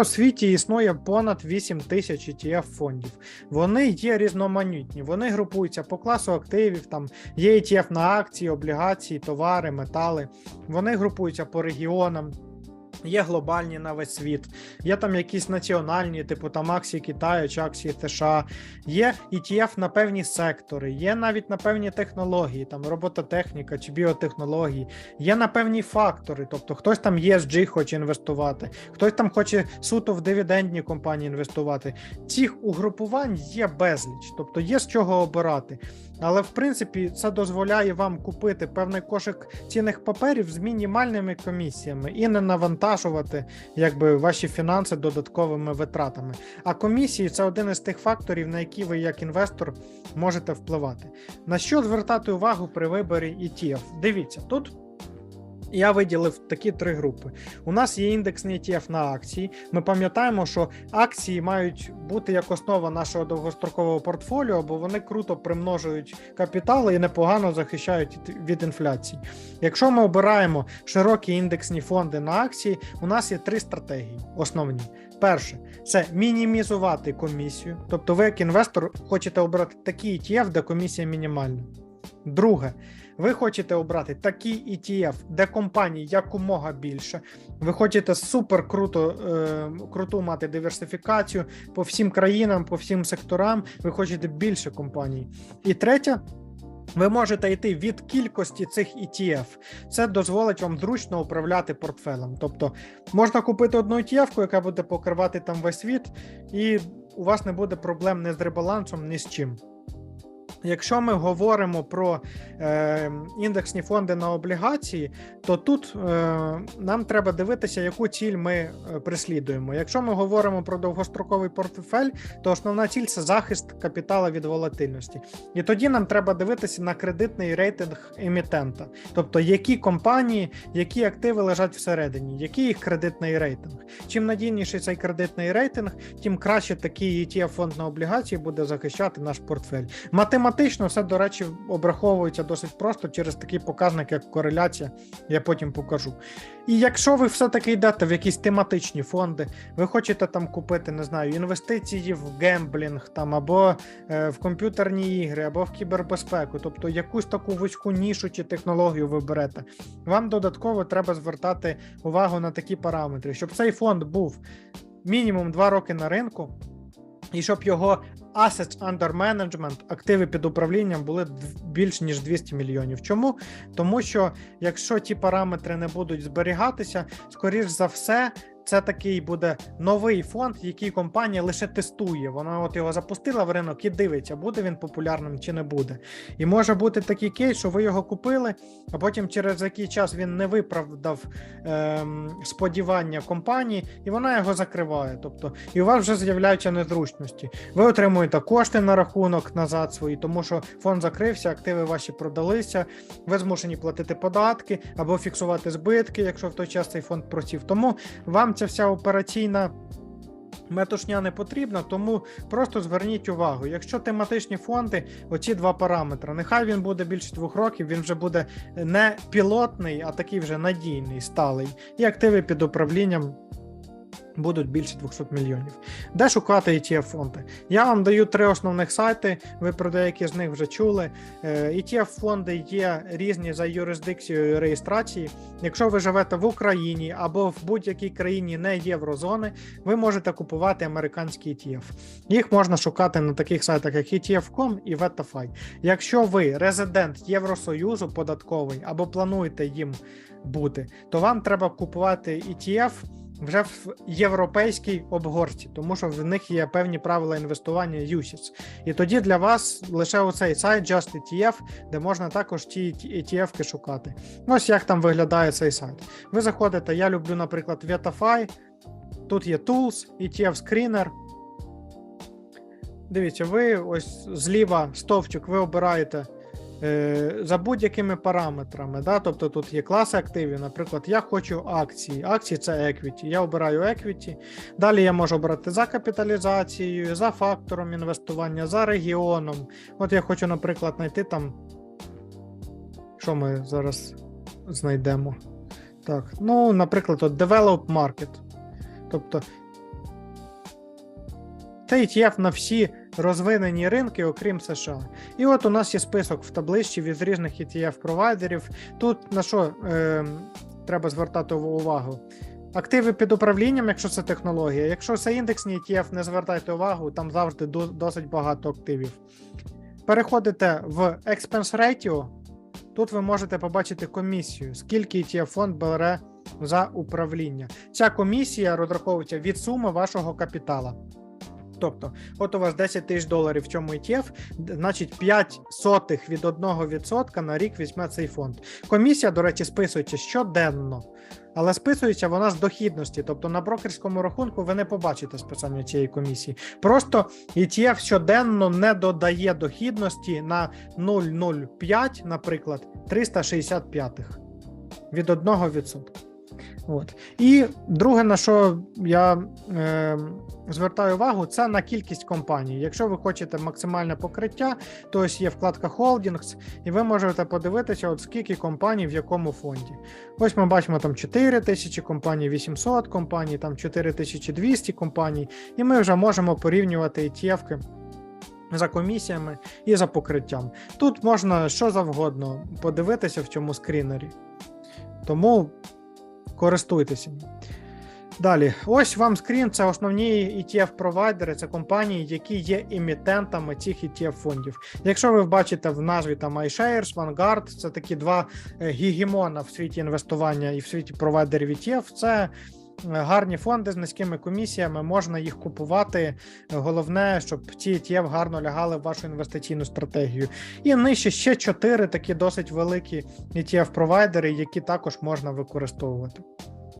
у світі існує понад 8 тисяч ETF фондів. Вони є різноманітні, вони групуються по класу активів. Там є ETF на акції, облігації, товари, метали. Вони групуються по регіонам. Є глобальні на весь світ, є там якісь національні, типу там акції Китаю чи акції США, є ETF на певні сектори, є навіть на певні технології, там робототехніка чи біотехнології, є на певні фактори. Тобто хтось там ESG хоче інвестувати, хтось там хоче суто в дивідендні компанії інвестувати. Цих угрупувань є безліч, тобто є з чого обирати. Але в принципі це дозволяє вам купити певний кошик цінних паперів з мінімальними комісіями і не навантажувати якби ваші фінанси додатковими витратами. А комісії це один із тих факторів, на які ви як інвестор можете впливати. На що звертати увагу при виборі ETF? Дивіться, тут я виділив такі три групи. У нас є індексний ETF на акції. Ми пам'ятаємо, що акції мають бути як основа нашого довгострокового портфоліо, бо вони круто примножують капітали і непогано захищають від інфляції. Якщо ми обираємо широкі індексні фонди на акції, у нас є три стратегії основні. Перше, це мінімізувати комісію. Тобто, ви як інвестор хочете обрати такий ETF, де комісія мінімальна. Друге, ви хочете обрати такий ETF, де компаній якомога більше. Ви хочете супер круто, е, круту мати диверсифікацію по всім країнам, по всім секторам. Ви хочете більше компаній. І третє. Ви можете йти від кількості цих ETF. Це дозволить вам зручно управляти портфелем. Тобто можна купити одну ETF, яка буде покривати там весь світ, і у вас не буде проблем ні з ребалансом, ні з чим. Якщо ми говоримо про е, індексні фонди на облігації, то тут е, нам треба дивитися, яку ціль ми е, преслідуємо. Якщо ми говоримо про довгостроковий портфель, то основна ціль це захист капітала від волатильності. І тоді нам треба дивитися на кредитний рейтинг емітента, тобто які компанії, які активи лежать всередині, який їх кредитний рейтинг. Чим надійніший цей кредитний рейтинг, тим краще такий ETF фонд на облігації буде захищати наш портфель. Математично Математично все, до речі, обраховується досить просто через такий показник, як кореляція, я потім покажу. І якщо ви все-таки йдете в якісь тематичні фонди, ви хочете там купити, не знаю, інвестиції в гемблінг, там, або е, в комп'ютерні ігри, або в кібербезпеку, тобто якусь таку вузьку нішу чи технологію ви берете, вам додатково треба звертати увагу на такі параметри, щоб цей фонд був мінімум 2 роки на ринку. І щоб його assets under management, активи під управлінням були більш ніж 200 мільйонів. Чому? Тому що якщо ті параметри не будуть зберігатися, скоріш за все, це такий буде новий фонд, який компанія лише тестує. Вона от його запустила в ринок і дивиться, буде він популярним чи не буде. І може бути такий кейс, що ви його купили, а потім через який час він не виправдав ем, сподівання компанії, і вона його закриває. Тобто, і у вас вже з'являються незручності. Ви отримуєте кошти на рахунок назад свої, тому що фонд закрився, активи ваші продалися, ви змушені платити податки або фіксувати збитки, якщо в той час цей фонд просів. Тому вам ця вся операційна метушня не потрібна, тому просто зверніть увагу. Якщо тематичні фонди, оці два параметри, нехай він буде більше двох років, він вже буде не пілотний, а такий вже надійний, сталий. І активи під управлінням будуть більше 200 мільйонів. Де шукати etf фонди? Я вам даю три основних сайти, ви про деякі з них вже чули. etf е, фонди є різні за юрисдикцією реєстрації. Якщо ви живете в Україні або в будь-якій країні не єврозони, ви можете купувати американські ETF. Їх можна шукати на таких сайтах, як ETF.com і VetaFi. Якщо ви резидент Євросоюзу податковий або плануєте їм бути, то вам треба купувати ETF вже в європейській обгорці, тому що в них є певні правила інвестування UCITS. І тоді для вас лише оцей сайт Just ETF, де можна також ті ETF-ки шукати. Ось як там виглядає цей сайт. Ви заходите, я люблю, наприклад, VetaFi, тут є Tools, ETF Screener. Дивіться, ви ось зліва стовпчик, ви обираєте. Е, за будь-якими параметрами. Да? Тобто тут є класи активів, наприклад, я хочу акції. Акції це equity. Я обираю equity. Далі я можу обрати за капіталізацією, за фактором інвестування, за регіоном. От я хочу, наприклад, знайти там. Що ми зараз знайдемо? Так, ну, наприклад, от Develop Market. Тобто Це ETF на всі розвинені ринки, окрім США. І от у нас є список в табличці від різних ETF-провайдерів. Тут на що е, треба звертати увагу? Активи під управлінням, якщо це технологія. Якщо це індексні ETF, не звертайте увагу, там завжди досить багато активів. Переходите в Expense Ratio. Тут ви можете побачити комісію, скільки ETF фонд бере за управління. Ця комісія розраховується від суми вашого капітала. Тобто, от у вас 10 тисяч доларів в цьому ETF, значить 5 сотих від 1% на рік візьме цей фонд. Комісія, до речі, списується щоденно, але списується вона з дохідності. Тобто на брокерському рахунку ви не побачите списання цієї комісії. Просто ETF щоденно не додає дохідності на 0,05, наприклад, 365 від 1%. От. І друге, на що я е, звертаю увагу, це на кількість компаній. Якщо ви хочете максимальне покриття, то ось є вкладка Holdings, і ви можете подивитися, от скільки компаній в якому фонді. Ось ми бачимо там 4 тисячі компаній, 800 компаній, там 4200 компаній, і ми вже можемо порівнювати ETF-ки за комісіями і за покриттям. Тут можна що завгодно подивитися в цьому скрінері. Тому користуйтеся. Далі, ось вам скрін. Це основні ETF-провайдери, це компанії, які є емітентами цих ETF-фондів. Якщо ви бачите в назві там iShares, Vanguard, це такі два гігімона в світі інвестування і в світі провайдерів ETF. Це е, гарні фонди з низькими комісіями, можна їх купувати. Головне, щоб ці ETF гарно лягали в вашу інвестиційну стратегію. І нижче ще чотири такі досить великі ETF-провайдери, які також можна використовувати.